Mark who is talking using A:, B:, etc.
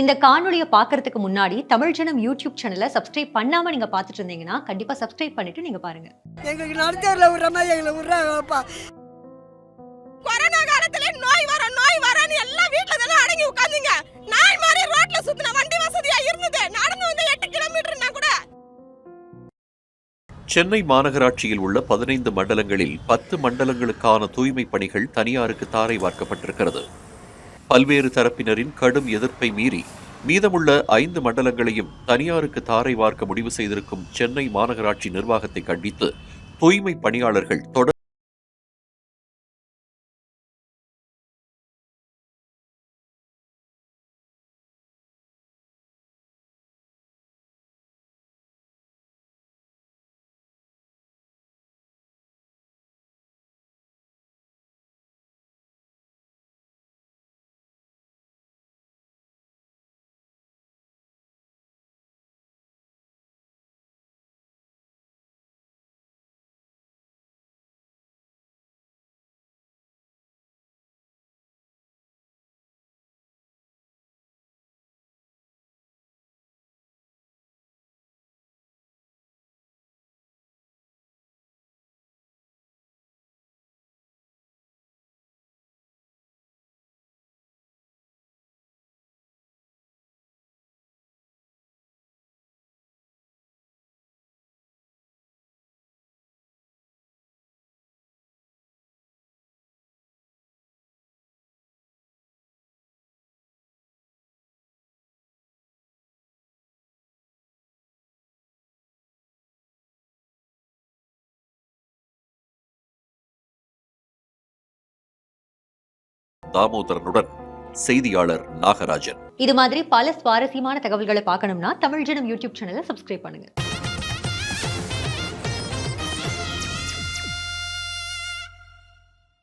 A: இந்த காணொளியை பார்க்கறதுக்கு முன்னாடி தமிழ் ஜனம் யூடியூப் சேனலை சப்ஸ்கிரைப் பண்ணாம நீங்க பார்த்துட்டு இருந்தீங்கன்னா கண்டிப்பா சப்ஸ்கிரைப் பண்ணிட்டு நீங்க பாருங்க.
B: எங்களுக்கு நடத்தல விடுற மாதிரி எங்களை விடுறாங்கப்பா.
C: கொரோனா காலத்துல நோய் வர நோய் வரன்னு எல்லாம் வீட்ல தானே அடங்கி உட்கார்ந்தீங்க. நாய் மாதிரி ரோட்ல சுத்தின வண்டி வசதியா இருந்தது. நடந்து வந்து எட்டு கிலோமீட்டர்னா கூட.
D: சென்னை மாநகராட்சியில் உள்ள பதினைந்து மண்டலங்களில் பத்து மண்டலங்களுக்கான தூய்மை பணிகள் தனியாருக்கு தாரை வார்க்கப்பட்டிருக்கிறது. பல்வேறு தரப்பினரின் கடும் எதிர்ப்பை மீறி மீதமுள்ள ஐந்து மண்டலங்களையும் தனியாருக்கு தாரை வார்க்க முடிவு செய்திருக்கும் சென்னை மாநகராட்சி நிர்வாகத்தை கண்டித்து தூய்மை பணியாளர்கள் தொடர் தாமோதரனுடன் செய்தியாளர் நாகராஜன்.
A: இது மாதிரி பல சுவாரஸ்யமான தகவல்களை பார்க்கணும்னா தமிழ் ஜனம் யூடியூப் சேனலை சப்ஸ்கிரைப் பண்ணுங்க.